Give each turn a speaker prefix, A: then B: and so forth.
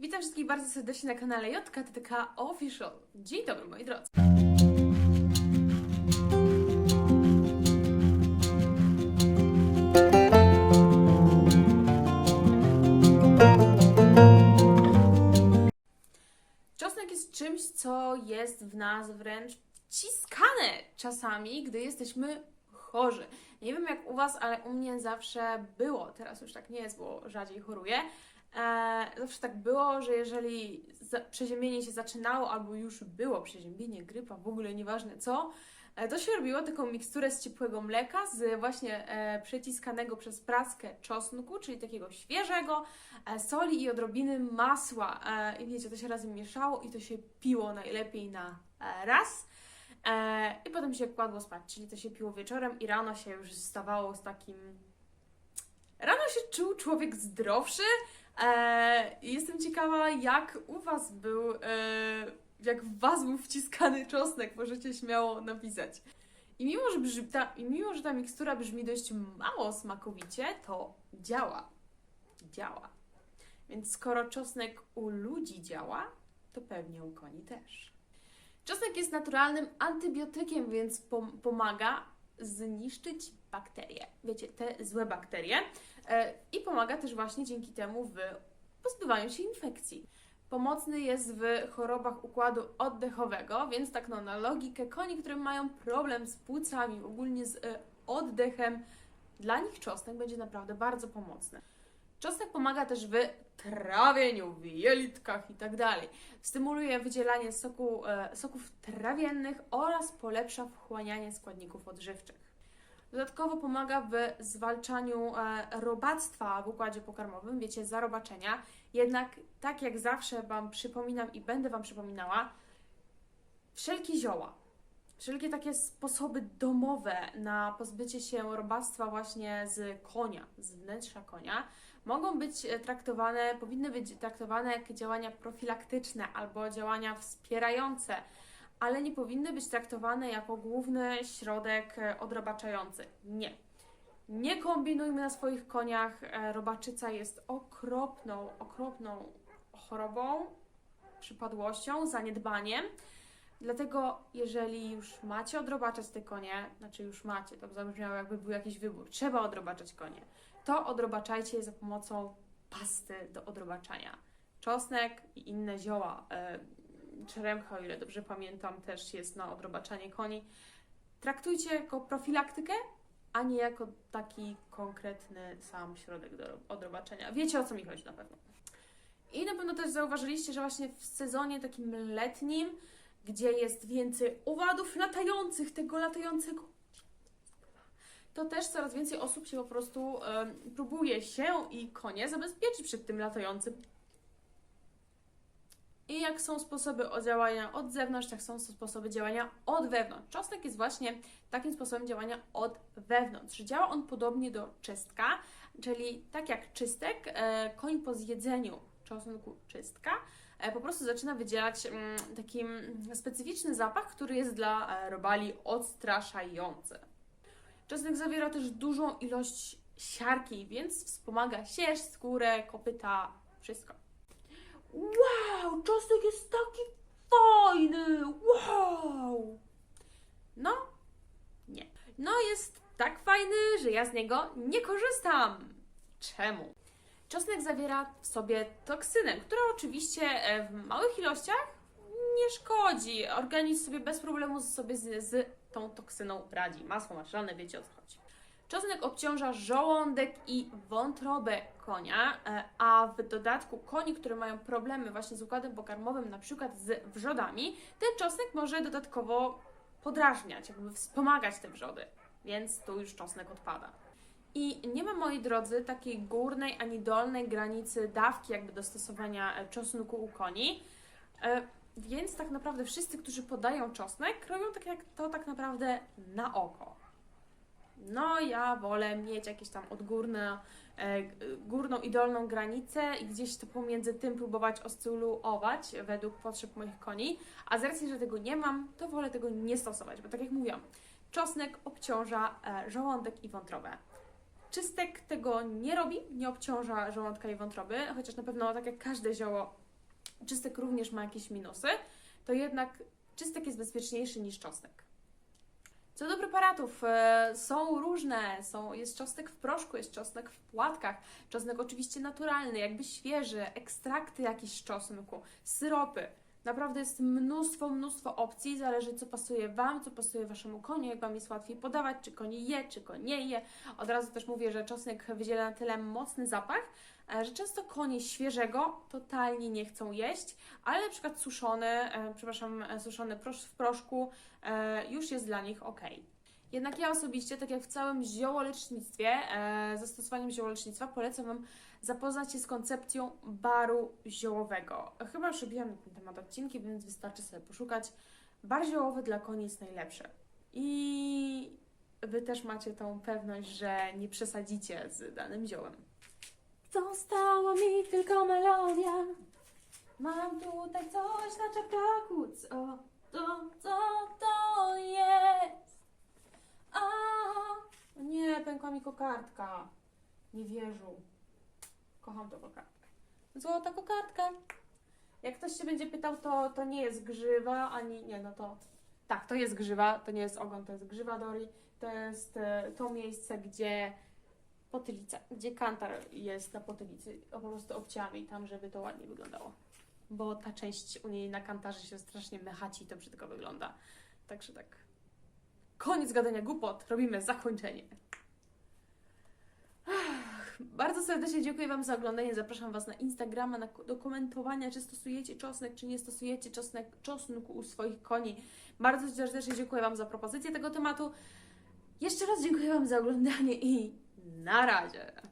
A: Witam wszystkich bardzo serdecznie na kanale JKTK Official. Dzień dobry moi drodzy. Czosnek jest czymś, co jest w nas wręcz wciskane czasami, gdy jesteśmy chorzy. Nie wiem jak u Was, ale u mnie zawsze było, teraz już tak nie jest, bo rzadziej choruję. E, zawsze tak było, że jeżeli za, przeziębienie się zaczynało, albo już było przeziębienie, grypa, w ogóle nieważne co, e, to się robiło taką miksturę z ciepłego mleka, z właśnie e, przeciskanego przez praskę czosnku, czyli takiego świeżego, e, soli i odrobiny masła. E, I wiecie, to się razem mieszało i to się piło najlepiej na e, raz. E, I potem się kładło spać, czyli to się piło wieczorem i rano się już stawało z takim. Rano się czuł człowiek zdrowszy. E, jestem ciekawa, jak u Was był, e, jak w Was był wciskany czosnek, możecie śmiało napisać. I mimo, że, brzmi, ta, I mimo, że ta mikstura brzmi dość mało smakowicie, to działa. Działa. Więc skoro czosnek u ludzi działa, to pewnie u koni też. Czosnek jest naturalnym antybiotykiem, więc pom- pomaga zniszczyć bakterie. Wiecie, te złe bakterie. E, I pomaga też właśnie dzięki temu w pozbywaniu się infekcji. Pomocny jest w chorobach układu oddechowego, więc tak no, na logikę koni, które mają problem z płucami, ogólnie z e, oddechem, dla nich czosnek będzie naprawdę bardzo pomocny. Czosnek pomaga też w trawieniu, w jelitkach i tak. Stymuluje wydzielanie soku, e, soków trawiennych oraz polepsza wchłanianie składników odżywczych. Dodatkowo pomaga w zwalczaniu e, robactwa w układzie pokarmowym, wiecie, zarobaczenia. Jednak, tak jak zawsze Wam przypominam i będę Wam przypominała, wszelkie zioła, wszelkie takie sposoby domowe na pozbycie się robactwa właśnie z konia, z wnętrza konia, mogą być e, traktowane, powinny być traktowane jak działania profilaktyczne albo działania wspierające, ale nie powinny być traktowane jako główny środek e, odrobaczający. Nie. Nie kombinujmy na swoich koniach. E, Robaczyca jest okropną, okropną chorobą, przypadłością, zaniedbaniem. Dlatego, jeżeli już macie odrobaczać te konie, znaczy już macie, to zabrzmiało jakby był jakiś wybór, trzeba odrobaczać konie, to odrobaczajcie je za pomocą pasty do odrobaczania. Czosnek i inne zioła, e, czeremcha, o ile dobrze pamiętam, też jest na odrobaczanie koni. Traktujcie jako profilaktykę, a nie jako taki konkretny sam środek do odrobaczenia. Wiecie o co mi chodzi na pewno. I na pewno też zauważyliście, że właśnie w sezonie takim letnim, gdzie jest więcej owadów latających, tego latającego, to też coraz więcej osób się po prostu em, próbuje się i konie zabezpieczyć przed tym latającym jak są sposoby działania od zewnątrz, tak są sposoby działania od wewnątrz. Czosnek jest właśnie takim sposobem działania od wewnątrz. Działa on podobnie do czystka, czyli tak jak czystek, e, koń po zjedzeniu czosnku czystka e, po prostu zaczyna wydzielać mm, taki mm, specyficzny zapach, który jest dla e, robali odstraszający. Czosnek zawiera też dużą ilość siarki, więc wspomaga sierść, skórę, kopyta, wszystko. Wow, czosnek jest taki fajny! Wow! No, nie. No, jest tak fajny, że ja z niego nie korzystam. Czemu? Czosnek zawiera w sobie toksynę, która oczywiście e, w małych ilościach nie szkodzi. Organizm sobie bez problemu sobie z, z tą toksyną radzi. Masło maślane, wiecie o co chodzi. Czosnek obciąża żołądek i wątrobę konia, e, a w dodatku koni, które mają problemy właśnie z układem pokarmowym, na przykład z wrzodami, ten czosnek może dodatkowo podrażniać, jakby wspomagać te wrzody, więc tu już czosnek odpada. I nie ma, moi drodzy, takiej górnej ani dolnej granicy dawki jakby do stosowania e, czosnku u koni. E, Więc tak naprawdę wszyscy, którzy podają czosnek, robią tak jak to tak naprawdę na oko. No, ja wolę mieć jakieś tam odgórne, e, górną i dolną granicę i gdzieś to pomiędzy tym próbować oscylować według potrzeb moich koni, a z racji, że tego nie mam, to wolę tego nie stosować, bo tak jak mówiłam, czosnek obciąża e, żołądek i wątrobę. Czystek tego nie robi, nie obciąża żołądka i wątroby, chociaż na pewno tak jak każde zioło czosnek również ma jakieś minusy, to jednak czosnek jest bezpieczniejszy niż czosnek. Co do preparatów, e, są różne. Są, jest czosnek w proszku, jest czosnek w płatkach, czosnek oczywiście naturalny, jakby świeży, ekstrakty jakieś z czosnku, syropy. Naprawdę jest mnóstwo, mnóstwo opcji, zależy co pasuje Wam, co pasuje Waszemu koniu, jak Wam jest łatwiej podawać, czy konie je, czy konie nie je. Od razu też mówię, że czosnek wydziela na tyle mocny zapach, e, że często konie świeżego totalnie nie chcą jeść, ale na przykład suszony, e, przepraszam, e, suszony prosz w proszku już jest dla nich ok. Jednak ja osobiście, tak jak w całym ziołolecznictwie, e, zastosowaniem ziołolecznictwa, polecam Wam zapoznać się z koncepcją baru ziołowego. Chyba już robiłam na ten temat odcinki, więc wystarczy sobie poszukać. Bar ziołowy dla koni jest najlepszy. I Wy też macie tą pewność, że nie przesadzicie z danym ziołem. Została mi tylko melodia. Mam tutaj coś na czeptaku. Co to, co to jest? A, o nie, pękła kokardka. Nie wierzę. Kocham tą kokardkę. Złota kokardka. Jak ktoś się będzie pytał, to, to nie jest grzywa, ani nie, no to tak, to jest grzywa, to nie jest ogon, to jest grzywa Dori. To jest e, to miejsce, gdzie potylica, gdzie kantar jest na potylicy, po prostu obcięłam tam, żeby to ładnie wyglądało. Bo ta część u niej na kantarze się strasznie mechaci i to brzydko wygląda. Także tak. Koniec gadania głupot, robimy zakończenie. Bardzo serdecznie dziękuję Wam za oglądanie. Zapraszam Was na Instagrama na, do komentowania, czy stosujecie czosnek, czy nie stosujecie czosnek, czosnku u swoich koni. Bardzo serdecznie dziękuję Wam za propozycję tego tematu. Jeszcze raz dziękuję Wam za oglądanie i na razie.